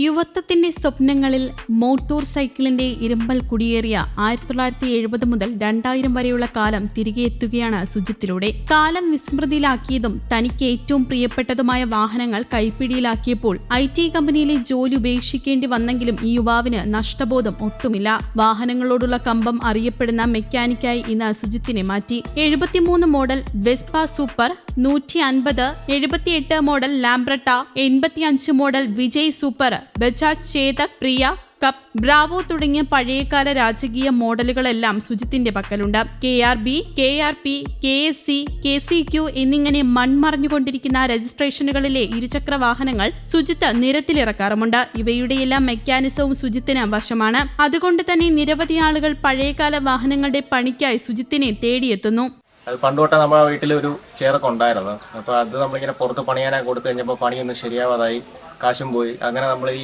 യുവത്വത്തിന്റെ സ്വപ്നങ്ങളിൽ മോട്ടോർ സൈക്കിളിന്റെ ഇരുമ്പൽ കുടിയേറിയ ആയിരത്തി തൊള്ളായിരത്തി എഴുപത് മുതൽ രണ്ടായിരം വരെയുള്ള കാലം തിരികെ എത്തുകയാണ് സുജിത്തിലൂടെ. കാലം വിസ്മൃതിയിലാക്കിയതും തനിക്ക് ഏറ്റവും പ്രിയപ്പെട്ടതുമായ വാഹനങ്ങൾ കൈപ്പിടിയിലാക്കിയപ്പോൾ ഐ ടി കമ്പനിയിലെ ജോലി ഉപേക്ഷിക്കേണ്ടി വന്നെങ്കിലും ഈ യുവാവിന് നഷ്ടബോധം ഒട്ടുമില്ല. വാഹനങ്ങളോടുള്ള കമ്പം അറിയപ്പെടുന്ന മെക്കാനിക്കായി ഇന്ന് സുജിത്തിനെ മാറ്റി. എഴുപത്തിമൂന്ന് മോഡൽ വെസ്പ സൂപ്പർ നൂറ്റി അൻപത് എഴുപത്തിയെട്ട് മോഡൽ ലാംബ്രട്ട എൺപത്തിയഞ്ച് model Vijay super Bajaj Chetak Priya cup Bravo തുടങ്ങിയ പഴയകാല രാജകീയ മോഡലുകളെല്ലാം സുജിത്തിന്റെ പക്കലുണ്ട്. K R B K R P K S C K C Q എന്നിങ്ങനെ മൺമറഞ്ഞുകൊണ്ടിരിക്കുന്ന രജിസ്ട്രേഷനുകളിലെ ഇരുചക്ര വാഹനങ്ങൾ സുജിത്ത് നിരത്തിലിറക്കാറുമുണ്ട്. ഇവയുടെയെല്ലാം മെക്കാനിസവും സുജിത്തിന് വശമാണ്. അതുകൊണ്ട് തന്നെ നിരവധി ആളുകൾ പഴയകാല വാഹനങ്ങളുടെ പണിക്കായി സുജിത്തിനെ തേടിയെത്തുന്നു. അത് പണ്ട് തൊട്ടേ നമ്മുടെ വീട്ടിൽ ഒരു ചെയറൊക്കെ ഉണ്ടായിരുന്നു. അപ്പോൾ അത് നമ്മളിങ്ങനെ പുറത്ത് പണിയാനായി കൊടുത്തു കഴിഞ്ഞപ്പോൾ പണിയൊന്നും ശരിയാവാതായി. കാശും പോയി. അങ്ങനെ നമ്മൾ ഈ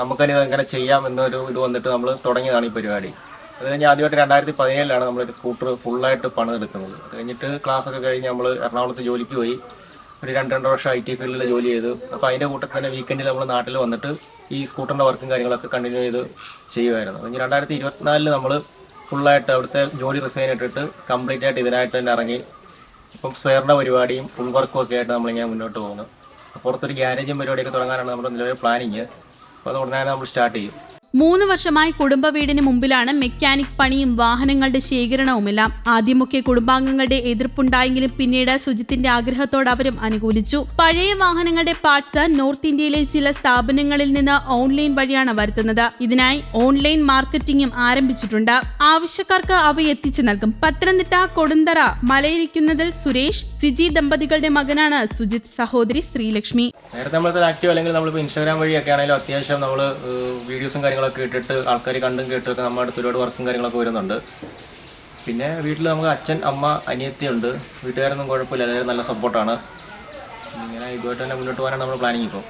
നമുക്കനി ഇങ്ങനെ ചെയ്യാം എന്നൊരു ഇത് വന്നിട്ട് നമ്മൾ തുടങ്ങിയതാണ് ഈ പരിപാടി. അത് കഴിഞ്ഞ് ആദ്യമായിട്ട് രണ്ടായിരത്തി പതിനേഴിലാണ് നമ്മളൊരു സ്കൂട്ടർ ഫുള്ളായിട്ട് പണിതെടുക്കുന്നത്. അത് കഴിഞ്ഞിട്ട് ക്ലാസ് ഒക്കെ കഴിഞ്ഞ് നമ്മൾ എറണാകുളത്ത് ജോലിക്ക് പോയി. ഒരു രണ്ട് രണ്ട് വർഷം ഐ ടി ഫീൽഡിൽ ജോലി ചെയ്തു. അപ്പോൾ അതിന്റെ കൂട്ടത്തിൽ തന്നെ വീക്കെൻഡിൽ നമ്മൾ നാട്ടിൽ വന്നിട്ട് ഈ സ്കൂട്ടറിന്റെ വർക്കും കാര്യങ്ങളൊക്കെ കണ്ടിന്യൂ ചെയ്ത് ചെയ്യുമായിരുന്നു അത് കഴിഞ്ഞ് രണ്ടായിരത്തി ഇരുപത്തിനാലിൽ നമ്മൾ ഫുള്ളായിട്ട് അവിടുത്തെ ജോലി റിസൈൻ ഇട്ടിട്ട് കംപ്ലീറ്റ് ആയിട്ട് ഇതിനായിട്ട് തന്നെ ഇറങ്ങി. ഇപ്പം സ്വയറിന്റെ പരിപാടിയും ഫുൾ വർക്കും ഒക്കെ ആയിട്ട് നമ്മളിങ്ങനെ മുന്നോട്ട് പോകുന്നു. പുറത്തൊരു ഗ്യാരേജും പരിപാടിയൊക്കെ തുടങ്ങാനാണ് നമ്മുടെ നിലവിലെ പ്ലാനിങ് അപ്പോൾ അത് ഉടനെ നമ്മൾ സ്റ്റാർട്ട് ചെയ്യും. മൂന്ന് വർഷമായി കുടുംബ വീടിന് മുമ്പിലാണ് മെക്കാനിക് പണിയും വാഹനങ്ങളുടെ ശേഖരണവുമെല്ലാം. ആദ്യമൊക്കെ കുടുംബാംഗങ്ങളുടെ എതിർപ്പുണ്ടായെങ്കിലും പിന്നീട് സുജിത്തിന്റെ ആഗ്രഹത്തോട് അവരും അനുകൂലിച്ചു. പഴയ വാഹനങ്ങളുടെ പാർട്സ് നോർത്ത് ഇന്ത്യയിലെ ചില സ്ഥാപനങ്ങളിൽ നിന്ന് ഓൺലൈൻ വഴിയാണ് വരുത്തുന്നത്. ഇതിനായി ഓൺലൈൻ മാർക്കറ്റിംഗും ആരംഭിച്ചിട്ടുണ്ട്. ആവശ്യക്കാർക്ക് അവ എത്തിച്ചു നൽകും. പത്തനംതിട്ട കൊടുന്തറ മലയിരിക്കുന്നതിൽ സുരേഷ് സുജി ദമ്പതികളുടെ മകനാണ് സുജിത് സഹോദരി ശ്രീലക്ഷ്മി. നേരത്തെ നമ്മളത്തെ ആക്റ്റീവ് അല്ലെങ്കിൽ നമ്മളിപ്പോൾ ഇൻസ്റ്റാഗ്രാം വഴിയൊക്കെ ആണെങ്കിലും അത്യാവശ്യം നമ്മൾ വീഡിയോസും കാര്യങ്ങളൊക്കെ ഇട്ടിട്ട് ആൾക്കാർ കണ്ടും കേട്ടൊക്കെ നമ്മുടെ അടുത്ത് ഒരുപാട് വർക്കും കാര്യങ്ങളൊക്കെ വരുന്നുണ്ട്. പിന്നെ വീട്ടിൽ നമുക്ക് അച്ഛൻ അമ്മ അനിയത്തിയുണ്ട് വീട്ടുകാരൊന്നും കുഴപ്പമില്ല. എല്ലാവരും നല്ല സപ്പോർട്ടാണ് ഇങ്ങനെ ഇതുമായിട്ട് തന്നെ മുന്നോട്ട് പോകാനാണ് നമ്മൾ പ്ലാനിങ് ഇപ്പോൾ